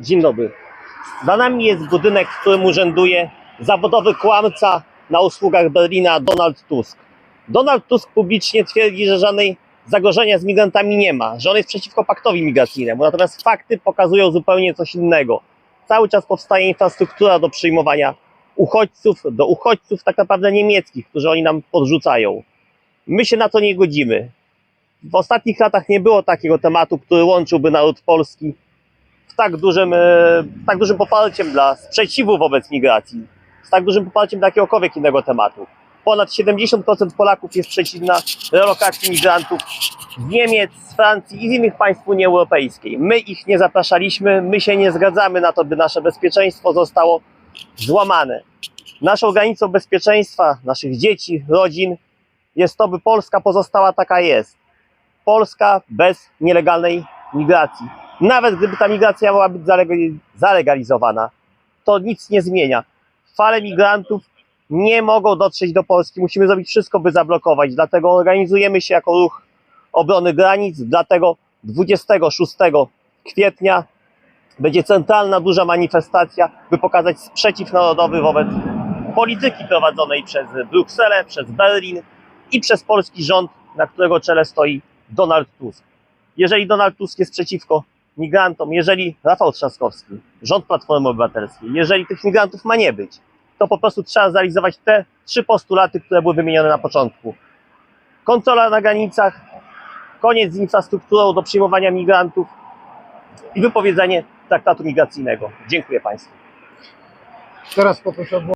Dzień dobry. Za nami jest budynek, w którym urzęduje zawodowy kłamca na usługach Berlina Donald Tusk. Donald Tusk publicznie twierdzi, że żadnej zagrożenia z migrantami nie ma, że on jest przeciwko paktowi migracyjnemu, natomiast fakty pokazują zupełnie coś innego. Cały czas powstaje infrastruktura do przyjmowania uchodźców, do uchodźców tak naprawdę niemieckich, którzy oni nam podrzucają. My się na to nie godzimy. W ostatnich latach nie było takiego tematu, który łączyłby naród polski tak dużym, e, tak dużym poparciem dla sprzeciwu wobec migracji, z tak dużym poparciem dla jakiegokolwiek innego tematu. Ponad 70% Polaków jest przeciwna relokacji migrantów z Niemiec, z Francji i z innych państw Unii Europejskiej. My ich nie zapraszaliśmy, my się nie zgadzamy na to, by nasze bezpieczeństwo zostało złamane. Naszą granicą bezpieczeństwa naszych dzieci, rodzin jest to, by Polska pozostała taka jest. Polska bez nielegalnej migracji. Nawet gdyby ta migracja miała być zaleg- zalegalizowana, to nic nie zmienia. Fale migrantów nie mogą dotrzeć do Polski. Musimy zrobić wszystko, by zablokować. Dlatego organizujemy się jako ruch obrony granic. Dlatego 26 kwietnia będzie centralna, duża manifestacja, by pokazać sprzeciw narodowy wobec polityki prowadzonej przez Brukselę, przez Berlin i przez polski rząd, na którego czele stoi Donald Tusk. Jeżeli Donald Tusk jest przeciwko migrantom, jeżeli Rafał Trzaskowski, rząd Platformy Obywatelskiej, jeżeli tych migrantów ma nie być, to po prostu trzeba zrealizować te trzy postulaty, które były wymienione na początku. Kontrola na granicach, koniec z infrastrukturą do przyjmowania migrantów i wypowiedzenie traktatu migracyjnego. Dziękuję Państwu. Teraz poproszę o